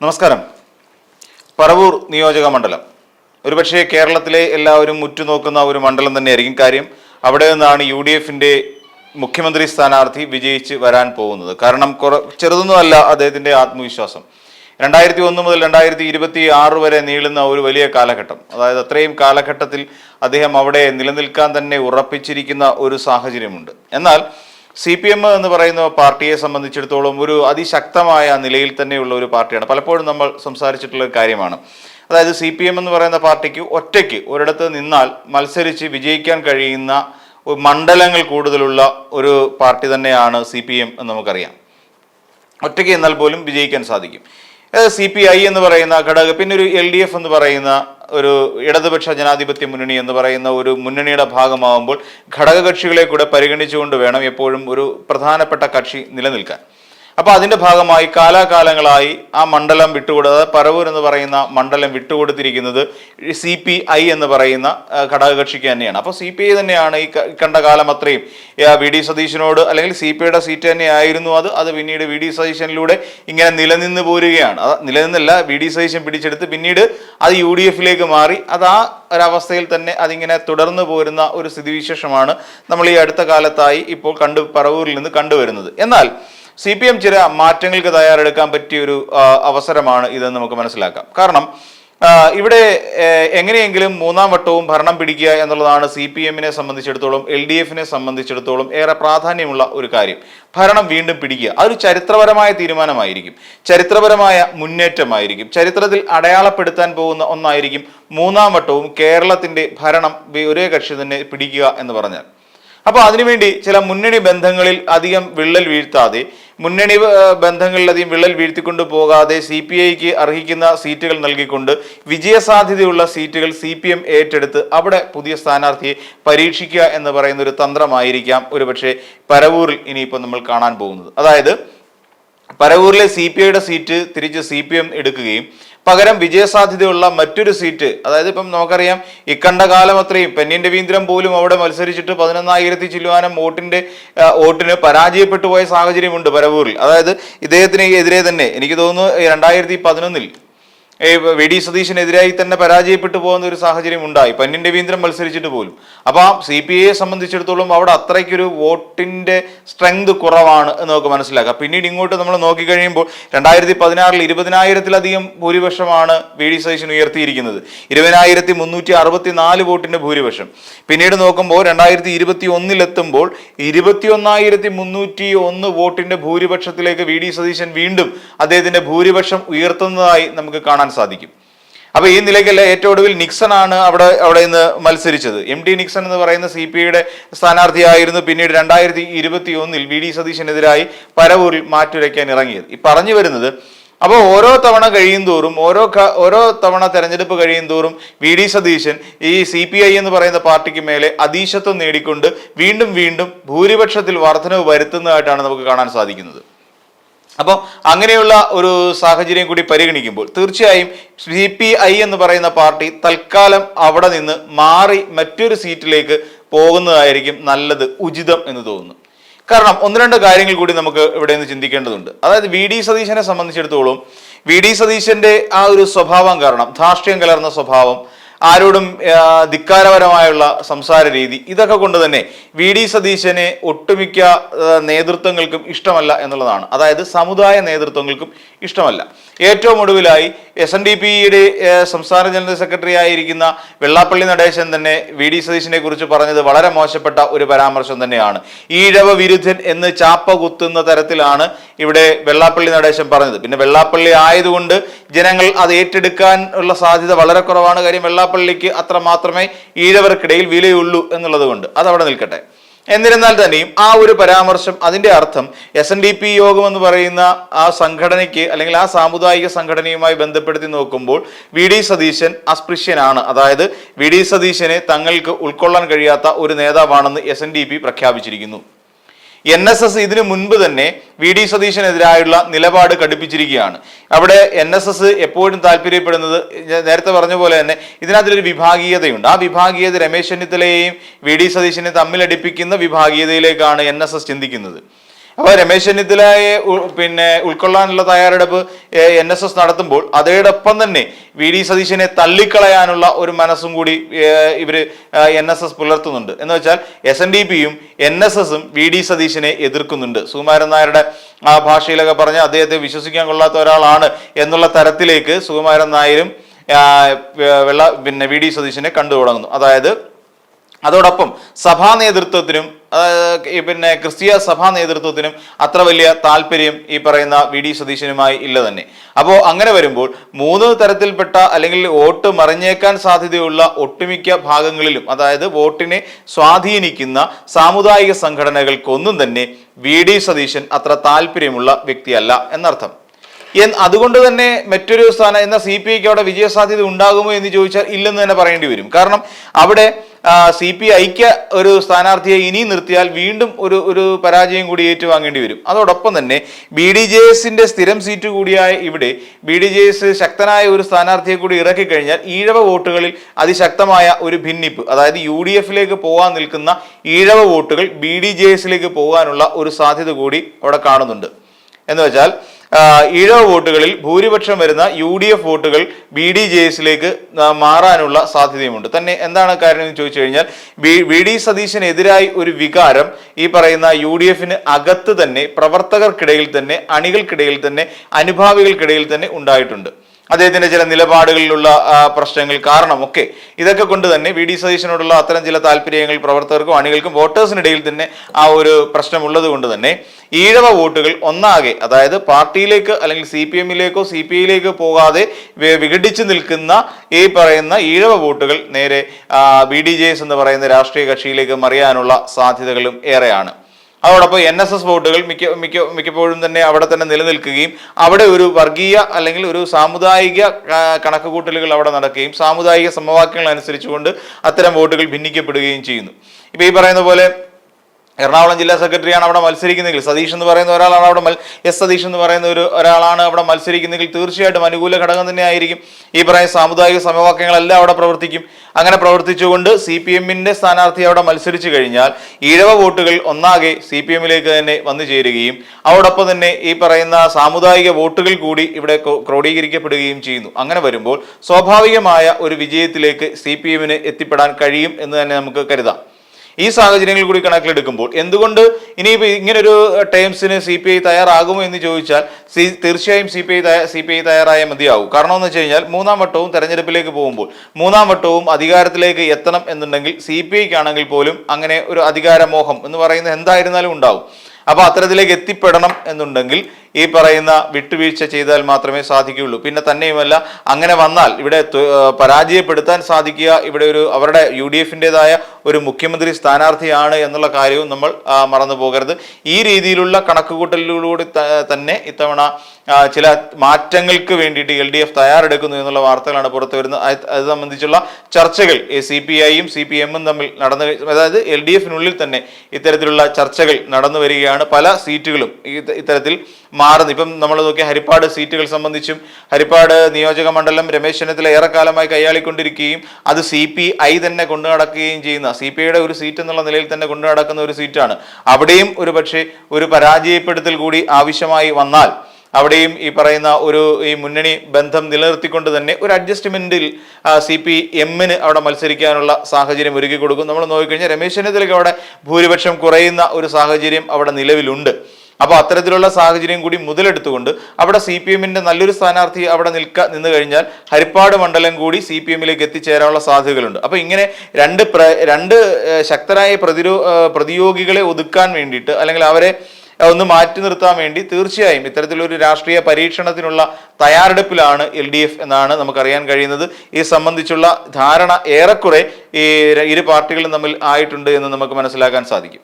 നമസ്കാരം. പറവൂർ നിയോജക മണ്ഡലം. ഒരുപക്ഷെ കേരളത്തിലെ എല്ലാവരും ഉറ്റുനോക്കുന്ന ഒരു മണ്ഡലം തന്നെയായിരിക്കും കാര്യം. അവിടെ നിന്നാണ് യു ഡി എഫിന്റെ മുഖ്യമന്ത്രി സ്ഥാനാർത്ഥി വിജയിച്ച് വരാൻ പോകുന്നത്. കാരണം ചെറുതൊന്നുമല്ല അദ്ദേഹത്തിന്റെ ആത്മവിശ്വാസം. രണ്ടായിരത്തി ഒന്ന് മുതൽ രണ്ടായിരത്തി ഇരുപത്തി ആറ് വരെ നീളുന്ന ഒരു വലിയ കാലഘട്ടം. അതായത് അത്രയും കാലഘട്ടത്തിൽ അദ്ദേഹം അവിടെ നിലനിൽക്കാൻ തന്നെ ഉറപ്പിച്ചിരിക്കുന്ന ഒരു സാഹചര്യമുണ്ട്. എന്നാൽ സി പി എം എന്ന് പറയുന്ന പാർട്ടിയെ സംബന്ധിച്ചിടത്തോളം ഒരു അതിശക്തമായ നിലയിൽ തന്നെയുള്ള ഒരു പാർട്ടിയാണ്. പലപ്പോഴും നമ്മൾ സംസാരിച്ചിട്ടുള്ള ഒരു കാര്യമാണ്. അതായത് സി പി എം എന്ന് പറയുന്ന പാർട്ടിക്ക് ഒറ്റയ്ക്ക് ഒരിടത്ത് നിന്നാൽ മത്സരിച്ച് വിജയിക്കാൻ കഴിയുന്ന മണ്ഡലങ്ങൾ കൂടുതലുള്ള ഒരു പാർട്ടി തന്നെയാണ് സി പി എം എന്ന് നമുക്കറിയാം. ഒറ്റയ്ക്ക് എന്നാൽ പോലും വിജയിക്കാൻ സാധിക്കും. സി പി ഐ എന്ന് പറയുന്ന ഘടക പിന്നെ ഒരു എൽ ഡി എഫ് എന്ന് പറയുന്ന ഒരു ഇടതുപക്ഷ ജനാധിപത്യ മുന്നണി എന്ന് പറയുന്ന ഒരു മുന്നണിയുടെ ഭാഗമാകുമ്പോൾ ഘടകകക്ഷികളെ കൂടെ പരിഗണിച്ചുകൊണ്ട് വേണം എപ്പോഴും ഒരു പ്രധാനപ്പെട്ട കക്ഷി നിലനിൽക്കാൻ. അപ്പോൾ അതിന്റെ ഭാഗമായി കാലാകാലങ്ങളായി ആ മണ്ഡലം വിട്ടുകൊടു അതായത് പരവൂർ എന്ന് പറയുന്ന മണ്ഡലം വിട്ടുകൊടുത്തിരിക്കുന്നത് സി പി ഐ എന്ന് പറയുന്ന ഘടകകക്ഷിക്ക് തന്നെയാണ്. അപ്പോൾ സി പി ഐ തന്നെയാണ് ഈ കണ്ട കാലം അത്രയും. വി ഡി സതീശനോട് അല്ലെങ്കിൽ സി പി ഐയുടെ സീറ്റ് തന്നെയായിരുന്നു അത്. അത് പിന്നീട് വി ഡി സതീശനിലൂടെ ഇങ്ങനെ നിലനിന്ന് പോരുകയാണ്. അത് നിലനിന്നല്ല വി ഡി സതീശൻ പിടിച്ചെടുത്ത് പിന്നീട് അത് യു ഡി എഫിലേക്ക് മാറി. അത് ആ ഒരവസ്ഥയിൽ തന്നെ അതിങ്ങനെ തുടർന്നു പോരുന്ന ഒരു സ്ഥിതിവിശേഷമാണ് നമ്മൾ ഈ അടുത്ത കാലത്തായി ഇപ്പോൾ കണ്ടു പറവൂരിൽ നിന്ന് കണ്ടുവരുന്നത്. എന്നാൽ സി പി എം ചില മാറ്റങ്ങൾക്ക് തയ്യാറെടുക്കാൻ പറ്റിയ ഒരു അവസരമാണ് ഇതെന്ന് നമുക്ക് മനസ്സിലാക്കാം. കാരണം ഇവിടെ എങ്ങനെയെങ്കിലും മൂന്നാം വട്ടവും ഭരണം പിടിക്കുക എന്നുള്ളതാണ് സി പി എമ്മിനെ സംബന്ധിച്ചിടത്തോളം എൽ ഡി എഫിനെ സംബന്ധിച്ചിടത്തോളം ഏറെ പ്രാധാന്യമുള്ള ഒരു കാര്യം. ഭരണം വീണ്ടും പിടിക്കുക. അതൊരു ചരിത്രപരമായ തീരുമാനമായിരിക്കും. ചരിത്രപരമായ മുന്നേറ്റമായിരിക്കും. ചരിത്രത്തിൽ അടയാളപ്പെടുത്താൻ പോകുന്ന ഒന്നായിരിക്കും മൂന്നാം വട്ടവും കേരളത്തിന്റെ ഭരണം ഒരേ കക്ഷി തന്നെ പിടിക്കുക എന്ന് പറഞ്ഞാൽ. അപ്പോൾ അതിനുവേണ്ടി ചില മുന്നണി ബന്ധങ്ങളിൽ അധികം വിള്ളൽ വീഴ്ത്താതെ മുന്നണി ബന്ധങ്ങളിൽ അധികം വിള്ളൽ വീഴ്ത്തിക്കൊണ്ട് പോകാതെ സി പി ഐക്ക് അർഹിക്കുന്ന സീറ്റുകൾ നൽകിക്കൊണ്ട് വിജയസാധ്യതയുള്ള സീറ്റുകൾ സി പി എം ഏറ്റെടുത്ത് അവിടെ പുതിയ സ്ഥാനാർത്ഥിയെ പരീക്ഷിക്കുക എന്ന് പറയുന്ന ഒരു തന്ത്രമായിരിക്കാം ഒരുപക്ഷെ പരവൂരിൽ ഇനിയിപ്പോൾ നമ്മൾ കാണാൻ പോകുന്നത്. അതായത് പരവൂരിലെ സി പി ഐയുടെ സീറ്റ് തിരിച്ച് സി പി എം എടുക്കുകയും പകരം വിജയസാധ്യതയുള്ള മറ്റൊരു സീറ്റ് അതായത് ഇപ്പം നമുക്കറിയാം ഇക്കണ്ട കാലം അത്രയും പെന്നിൻ രവീന്ദ്രൻ പോലും അവിടെ മത്സരിച്ചിട്ട് പതിനൊന്നായിരത്തി ചില്ലുവാനം വോട്ടിന്റെ വോട്ടിന് പരാജയപ്പെട്ടു പോയ സാഹചര്യമുണ്ട് പരവൂരിൽ. അതായത് ഇദ്ദേഹത്തിന് എതിരെ തന്നെ എനിക്ക് തോന്നുന്നു രണ്ടായിരത്തി പതിനൊന്നിൽ വി ഡി സതീശിനെതിരായി തന്നെ പരാജയപ്പെട്ടു പോകുന്ന ഒരു സാഹചര്യം ഉണ്ടായി. പന്നിൻ രവീന്ദ്രൻ മത്സരിച്ചിട്ട് പോലും. അപ്പൊ സി പി ഐയെ സംബന്ധിച്ചിടത്തോളം അവിടെ അത്രയ്ക്കൊരു വോട്ടിന്റെ സ്ട്രെങ്ത് കുറവാണ് എന്ന് നമുക്ക് മനസ്സിലാക്കാം. പിന്നീട് ഇങ്ങോട്ട് നമ്മൾ നോക്കിക്കഴിയുമ്പോൾ രണ്ടായിരത്തി പതിനാറിൽ ഇരുപതിനായിരത്തിലധികം ഭൂരിപക്ഷമാണ് വി ഡി സതീശൻ ഉയർത്തിയിരിക്കുന്നത്. ഇരുപതിനായിരത്തി മുന്നൂറ്റി അറുപത്തി നാല് വോട്ടിന്റെ ഭൂരിപക്ഷം. പിന്നീട് നോക്കുമ്പോൾ രണ്ടായിരത്തി ഇരുപത്തി ഒന്നിലെത്തുമ്പോൾ ഇരുപത്തി ഒന്നായിരത്തി മുന്നൂറ്റി ഒന്ന് വോട്ടിന്റെ ഭൂരിപക്ഷത്തിലേക്ക് വി ഡി സതീശൻ വീണ്ടും അദ്ദേഹത്തിന്റെ ഭൂരിപക്ഷം ഉയർത്തുന്നതായി നമുക്ക് കാണാൻ സാധിക്കും. അപ്പൊ ഈ നിലയ്ക്കല്ല ഏറ്റവും ഒടുവിൽ നിക്സൺ ആണ് അവിടെ അവിടെ നിന്ന് മത്സരിച്ചത്. എം ടി നിക്സൺ എന്ന് പറയുന്ന സി പി ഐയുടെ സ്ഥാനാർത്ഥിയായിരുന്നു പിന്നീട് രണ്ടായിരത്തി ഇരുപത്തി ഒന്നിൽ വി ഡി സതീശനെതിരായി പരവൂരിൽ മാറ്റുരയ്ക്കാൻ ഇറങ്ങിയത്. ഈ പറഞ്ഞു വരുന്നത് അപ്പോൾ ഓരോ തവണ കഴിയും തോറും ഓരോ ഓരോ തവണ തെരഞ്ഞെടുപ്പ് കഴിയും തോറും വി ഡി സതീശൻ ഈ സി പി ഐ എന്ന് പറയുന്ന പാർട്ടിക്ക് മേലെ അതീശത്വം നേടിക്കൊണ്ട് വീണ്ടും വീണ്ടും ഭൂരിപക്ഷത്തിൽ വർധനവ് വരുത്തുന്നതായിട്ടാണ് നമുക്ക് കാണാൻ സാധിക്കുന്നത്. അപ്പോൾ അങ്ങനെയുള്ള ഒരു സാഹചര്യം കൂടി പരിഗണിക്കുമ്പോൾ തീർച്ചയായും സി പി ഐ എന്ന് പറയുന്ന പാർട്ടി തൽക്കാലം അവിടെ നിന്ന് മാറി മറ്റൊരു സീറ്റിലേക്ക് പോകുന്നതായിരിക്കും നല്ലത് ഉചിതം എന്ന് തോന്നുന്നു. കാരണം ഒന്ന് രണ്ട് കാര്യങ്ങൾ കൂടി നമുക്ക് ഇവിടെ നിന്ന് ചിന്തിക്കേണ്ടതുണ്ട്. അതായത് വി ഡി സതീശനെ സംബന്ധിച്ചിടത്തോളം വി ഡി സതീശന്റെ ആ ഒരു സ്വഭാവം കാരണം ധാർഷ്ട്യം കലർന്ന സ്വഭാവം ആരോടും ധിക്കാരപരമായുള്ള സംസാര രീതി. ഇതൊക്കെ കൊണ്ട് തന്നെ വി ഡി സതീശനെ ഒട്ടുമിക്ക നേതൃത്വങ്ങൾക്കും ഇഷ്ടമല്ല എന്നുള്ളതാണ്. അതായത് സമുദായ നേതൃത്വങ്ങൾക്കും ഇഷ്ടമല്ല. ഏറ്റവും ഒടുവിലായി എസ് എൻ ഡി പിയുടെ സംസ്ഥാന ജനറൽ സെക്രട്ടറി ആയിരിക്കുന്ന വെള്ളാപ്പള്ളി നടേശൻ തന്നെ വി ഡി സതീശനെ കുറിച്ച് പറഞ്ഞത് വളരെ മോശപ്പെട്ട ഒരു പരാമർശം തന്നെയാണ്. ഈഴവ വിരുദ്ധൻ എന്ന് ചാപ്പ കുത്തുന്ന തരത്തിലാണ് ഇവിടെ വെള്ളാപ്പള്ളി നടേശൻ പറഞ്ഞത്. പിന്നെ വെള്ളാപ്പള്ളി ആയതുകൊണ്ട് ജനങ്ങൾ അത് ഏറ്റെടുക്കാൻ ഉള്ള സാധ്യത വളരെ കുറവാണ്. കാര്യം വെള്ളാപ്പള്ളിക്ക് അത്ര മാത്രമേ ഈഴവർക്കിടയിൽ വിലയുള്ളൂ എന്നുള്ളത് കൊണ്ട് അതവിടെ നിൽക്കട്ടെ. എന്നിരുന്നാൽ തന്നെയും ആ ഒരു പരാമർശം അതിന്റെ അർത്ഥം എസ് എൻ ഡി പി യോഗം എന്ന് പറയുന്ന ആ സംഘടനയ്ക്ക് അല്ലെങ്കിൽ ആ സാമുദായിക സംഘടനയുമായി ബന്ധപ്പെടുത്തി നോക്കുമ്പോൾ വി ഡി സതീശൻ അസ്പൃശ്യനാണ്. അതായത് വി ഡി സതീശനെ തങ്ങൾക്ക് ഉൾക്കൊള്ളാൻ കഴിയാത്ത ഒരു നേതാവാണെന്ന് എസ് പ്രഖ്യാപിച്ചിരിക്കുന്നു. എൻ എസ് എസ് ഇതിനു മുൻപ് തന്നെ വി ഡി സതീശനെതിരായുള്ള നിലപാട് കടുപ്പിച്ചിരിക്കുകയാണ് അവിടെ എൻ എസ് എസ് എപ്പോഴും താല്പര്യപ്പെടുന്നത് നേരത്തെ പറഞ്ഞ പോലെ തന്നെ ഇതിനകത്തൊരു വിഭാഗീയതയുണ്ട്. ആ വിഭാഗീയത രമേശ് ചെന്നിത്തലയെയും വി ഡി സതീശനെ തമ്മിലടിപ്പിക്കുന്ന വിഭാഗീയതയിലേക്കാണ് എൻ എസ് എസ് ചിന്തിക്കുന്നത്. അപ്പോൾ രമേശ് ചെന്നിത്തലയെ പിന്നെ ഉൾക്കൊള്ളാനുള്ള തയ്യാറെടുപ്പ് എൻ എസ് എസ് നടത്തുമ്പോൾ അതോടൊപ്പം തന്നെ വി ഡി സതീശനെ തള്ളിക്കളയാനുള്ള ഒരു മനസ്സും കൂടി ഇവർ എൻ എസ് എസ് പുലർത്തുന്നുണ്ട്. എന്ന് വെച്ചാൽ എസ് എൻ ഡി പിയും എൻ എസ് എസും വി ഡി സതീശനെ എതിർക്കുന്നുണ്ട്. സുകുമാരൻ നായരുടെ ആ ഭാഷയിലൊക്കെ പറഞ്ഞ് അദ്ദേഹത്തെ വിശ്വസിക്കാൻ കൊള്ളാത്ത ഒരാളാണ് എന്നുള്ള തരത്തിലേക്ക് സുകുമാരൻ നായരും വെള്ള പിന്നെ വി ഡി സതീശനെ കണ്ടു തുടങ്ങുന്നു. അതായത് അതോടൊപ്പം സഭാ നേതൃത്വത്തിനും പിന്നെ ക്രിസ്തീയ സഭാ നേതൃത്വത്തിനും അത്ര വലിയ താല്പര്യം ഈ പറയുന്ന വി ഡി സതീശനുമായി ഇല്ല തന്നെ. അപ്പോൾ അങ്ങനെ വരുമ്പോൾ മൂന്ന് തരത്തിൽപ്പെട്ട അല്ലെങ്കിൽ വോട്ട് മറിഞ്ഞേക്കാൻ സാധ്യതയുള്ള ഒട്ടുമിക്ക ഭാഗങ്ങളിലും അതായത് വോട്ടിനെ സ്വാധീനിക്കുന്ന സാമുദായിക സംഘടനകൾക്കൊന്നും തന്നെ വി ഡി സതീശൻ അത്ര താല്പര്യമുള്ള വ്യക്തിയല്ല എന്നർത്ഥം. അതുകൊണ്ട് തന്നെ മറ്റൊരു സ്ഥാനം എന്ന സി പി ഐക്ക് അവിടെ വിജയസാധ്യത ഉണ്ടാകുമോ എന്ന് ചോദിച്ചാൽ ഇല്ലെന്ന് തന്നെ പറയേണ്ടി വരും. കാരണം അവിടെ സി പി ഐക്ക് ഒരു സ്ഥാനാർത്ഥിയെ ഇനി നിർത്തിയാൽ വീണ്ടും ഒരു ഒരു പരാജയം കൂടി ഏറ്റുവാങ്ങേണ്ടി വരും. അതോടൊപ്പം തന്നെ ബി ഡി ജെ എസിന്റെ സ്ഥിരം സീറ്റ് കൂടിയായ ഇവിടെ ബി ഡി ജെ എസ് ശക്തനായ ഒരു സ്ഥാനാർത്ഥിയെ കൂടി ഇറക്കി കഴിഞ്ഞാൽ ഈഴവ വോട്ടുകളിൽ അതിശക്തമായ ഒരു ഭിന്നിപ്പ് അതായത് യു ഡി എഫിലേക്ക് പോകാൻ നിൽക്കുന്ന ഈഴവ വോട്ടുകൾ ബി ഡി ജെ എസിലേക്ക് പോകാനുള്ള ഒരു സാധ്യത കൂടി അവിടെ കാണുന്നുണ്ട്. എന്ന് വെച്ചാൽ ഈഴവ വോട്ടുകളിൽ ഭൂരിപക്ഷം വരുന്ന യു ഡി എഫ് വോട്ടുകൾ ബി ഡി ജെ എസിലേക്ക് മാറാനുള്ള സാധ്യതയുമുണ്ട്. തന്നെ എന്താണ് കാര്യം എന്ന് ചോദിച്ചു കഴിഞ്ഞാൽ ബി ഡി സതീശനെതിരായി ഒരു വികാരം ഈ പറയുന്ന യു ഡി എഫിന് അകത്ത് തന്നെ പ്രവർത്തകർക്കിടയിൽ തന്നെ അണികൾക്കിടയിൽ തന്നെ അനുഭാവികൾക്കിടയിൽ തന്നെ ഉണ്ടായിട്ടുണ്ട്. അദ്ദേഹത്തിന്റെ ചില നിലപാടുകളിലുള്ള പ്രശ്നങ്ങൾ കാരണമൊക്കെ ഇതൊക്കെ കൊണ്ട് തന്നെ വി ഡി സതീശനോടുള്ള അത്തരം ചില താല്പര്യങ്ങൾ പ്രവർത്തകർക്കും അണികൾക്കും വോട്ടേഴ്സിനിടയിൽ തന്നെ ആ ഒരു പ്രശ്നമുള്ളത് കൊണ്ട് തന്നെ ഈഴവ വോട്ടുകൾ ഒന്നാകെ അതായത് പാർട്ടിയിലേക്ക് അല്ലെങ്കിൽ സി പി എമ്മിലേക്കോ സി പി ഐയിലേക്കോ പോകാതെ വിഘടിച്ചു നിൽക്കുന്ന ഈ പറയുന്ന ഈഴവ വോട്ടുകൾ നേരെ ബി ഡി ജെ എസ് എന്ന് പറയുന്ന രാഷ്ട്രീയ കക്ഷിയിലേക്ക് മറിയാനുള്ള സാധ്യതകളും ഏറെയാണ്. അതോടൊപ്പം എൻ എസ് എസ് വോട്ടുകൾ മിക്ക മിക്ക മിക്കപ്പോഴും തന്നെ അവിടെ തന്നെ നിലനിൽക്കുകയും അവിടെ ഒരു വർഗീയ അല്ലെങ്കിൽ ഒരു സാമുദായിക കണക്കുകൂട്ടലുകൾ അവിടെ നടക്കുകയും സാമുദായിക സമവാക്യങ്ങൾ അനുസരിച്ചുകൊണ്ട് അത്തരം വോട്ടുകൾ ഭിന്നിക്കപ്പെടുകയും ചെയ്യുന്നു. ഇപ്പൊ ഈ പറയുന്ന പോലെ എറണാകുളം ജില്ലാ സെക്രട്ടറിയാണ് അവിടെ മത്സരിക്കുന്നതെങ്കിൽ സതീഷ് എന്ന് പറയുന്ന ഒരാളാണ് അവിടെ എസ് സതീഷ് എന്ന് പറയുന്ന ഒരു ഒരാളാണ് അവിടെ മത്സരിക്കുന്നതെങ്കിൽ തീർച്ചയായിട്ടും അനുകൂല ഘടകം തന്നെയായിരിക്കും. ഈ പറയുന്ന സാമുദായിക സമവാക്യങ്ങളെല്ലാം അവിടെ പ്രവർത്തിക്കും. അങ്ങനെ പ്രവർത്തിച്ചുകൊണ്ട് സി പി എമ്മിന്റെ സ്ഥാനാർത്ഥി അവിടെ മത്സരിച്ചു കഴിഞ്ഞാൽ ഈഴവ വോട്ടുകൾ ഒന്നാകെ സി പി എമ്മിലേക്ക് തന്നെ വന്നു ചേരുകയും അതോടൊപ്പം തന്നെ ഈ പറയുന്ന സാമുദായിക വോട്ടുകൾ കൂടി ഇവിടെ ക്രോഡീകരിക്കപ്പെടുകയും ചെയ്യുന്നു. അങ്ങനെ വരുമ്പോൾ സ്വാഭാവികമായ ഒരു വിജയത്തിലേക്ക് സി പി എമ്മിന് എത്തിപ്പെടാൻ കഴിയും എന്ന് തന്നെ നമുക്ക് കരുതാം. ഈ സാഹചര്യങ്ങൾ കൂടി കണക്കിലെടുക്കുമ്പോൾ എന്തുകൊണ്ട് ഇനിയിപ്പോൾ ഇങ്ങനൊരു ടൈംസിന് സി പി ഐ തയ്യാറാകുമോ എന്ന് ചോദിച്ചാൽ സി തീർച്ചയായും C P I C P I തയ്യാറായ മതിയാവും. കാരണം എന്ന് വെച്ച് കഴിഞ്ഞാൽ മൂന്നാം വട്ടവും തെരഞ്ഞെടുപ്പിലേക്ക് പോകുമ്പോൾ മൂന്നാം വട്ടവും അധികാരത്തിലേക്ക് എത്തണം എന്നുണ്ടെങ്കിൽ സി പി ഐക്ക് ആണെങ്കിൽ പോലും അങ്ങനെ ഒരു അധികാരമോഹം എന്ന് പറയുന്നത് എന്തായിരുന്നാലും ഉണ്ടാവും. അപ്പോൾ അത്തരത്തിലേക്ക് എത്തിപ്പെടണം എന്നുണ്ടെങ്കിൽ ഈ പറയുന്ന വിട്ടുവീഴ്ച ചെയ്താൽ മാത്രമേ സാധിക്കുകയുള്ളൂ. പിന്നെ തന്നെയുമല്ല അങ്ങനെ വന്നാൽ ഇവിടെ പരാജയപ്പെടുത്താൻ സാധിക്കുക ഇവിടെ ഒരു അവരുടെ യു ഡി എഫിന്റെതായ ഒരു മുഖ്യമന്ത്രി സ്ഥാനാർത്ഥിയാണ് എന്നുള്ള കാര്യവും നമ്മൾ മറന്നു പോകരുത്. ഈ രീതിയിലുള്ള കണക്കുകൂട്ടലിലൂടെ തന്നെ ഇത്തവണ ചില മാറ്റങ്ങൾക്ക് വേണ്ടിയിട്ട് എൽ ഡി എഫ് തയ്യാറെടുക്കുന്നു എന്നുള്ള വാർത്തകളാണ് പുറത്തു വരുന്നത്. അത് സംബന്ധിച്ചുള്ള ചർച്ചകൾ സി പി ഐയും സി പി എമ്മും തമ്മിൽ നടന്നു അതായത് എൽ ഡി എഫിനുള്ളിൽ തന്നെ ഇത്തരത്തിലുള്ള ചർച്ചകൾ നടന്നു വരികയാണ്. പല സീറ്റുകളും ഇത് ഇത്തരത്തിൽ മാറുന്നു. ഇപ്പം നമ്മൾ നോക്കിയ ഹരിപ്പാട് സീറ്റുകൾ സംബന്ധിച്ചും ഹരിപ്പാട് നിയോജക മണ്ഡലം രമേശ് ചെന്നിത്തല ഏറെക്കാലമായി കൈയാളിക്കൊണ്ടിരിക്കുകയും അത് സി പി ഐ തന്നെ കൊണ്ടു നടക്കുകയും ചെയ്യുന്ന സി പി ഐയുടെ ഒരു സീറ്റ് എന്നുള്ള നിലയിൽ തന്നെ കൊണ്ടു നടക്കുന്ന ഒരു സീറ്റാണ്. അവിടെയും ഒരു പക്ഷേ ഒരു പരാജയപ്പെടുത്തൽ കൂടി ആവശ്യമായി വന്നാൽ അവിടെയും ഈ പറയുന്ന ഒരു ഈ മുന്നണി ബന്ധം നിലനിർത്തിക്കൊണ്ട് തന്നെ ഒരു അഡ്ജസ്റ്റ്മെന്റിൽ സി പി എമ്മിന് അവിടെ മത്സരിക്കാനുള്ള സാഹചര്യം ഒരുക്കി കൊടുക്കും നമ്മൾ നോക്കിക്കഴിഞ്ഞാൽ രമേശ് ചെന്നിത്തലയ്ക്ക് അവിടെ ഭൂരിപക്ഷം കുറയുന്ന ഒരു സാഹചര്യം അവിടെ നിലവിലുണ്ട്. അപ്പോൾ അത്തരത്തിലുള്ള സാഹചര്യം കൂടി മുതലെടുത്തുകൊണ്ട് അവിടെ സി പി എമ്മിന്റെ നല്ലൊരു സ്ഥാനാർത്ഥി അവിടെ നിൽക്ക നിന്ന് കഴിഞ്ഞാൽ ഹരിപ്പാട് മണ്ഡലം കൂടി സി പി എമ്മിലേക്ക് എത്തിച്ചേരാനുള്ള സാധ്യതകളുണ്ട്. അപ്പോൾ ഇങ്ങനെ രണ്ട് രണ്ട് ശക്തരായ പ്രതിരോ പ്രതിയോഗികളെ ഒതുക്കാൻ വേണ്ടിയിട്ട് അല്ലെങ്കിൽ അവരെ ഒന്ന് മാറ്റി നിർത്താൻ വേണ്ടി തീർച്ചയായും ഇത്തരത്തിലൊരു രാഷ്ട്രീയ പരീക്ഷണത്തിനുള്ള തയ്യാറെടുപ്പിലാണ് എൽ ഡി എഫ് എന്നാണ് നമുക്കറിയാൻ കഴിയുന്നത്. ഇത് സംബന്ധിച്ചുള്ള ധാരണ ഏറെക്കുറെ ഈ ഇരു പാർട്ടികളും തമ്മിൽ ആയിട്ടുണ്ട് എന്ന് നമുക്ക് മനസ്സിലാക്കാൻ സാധിക്കും.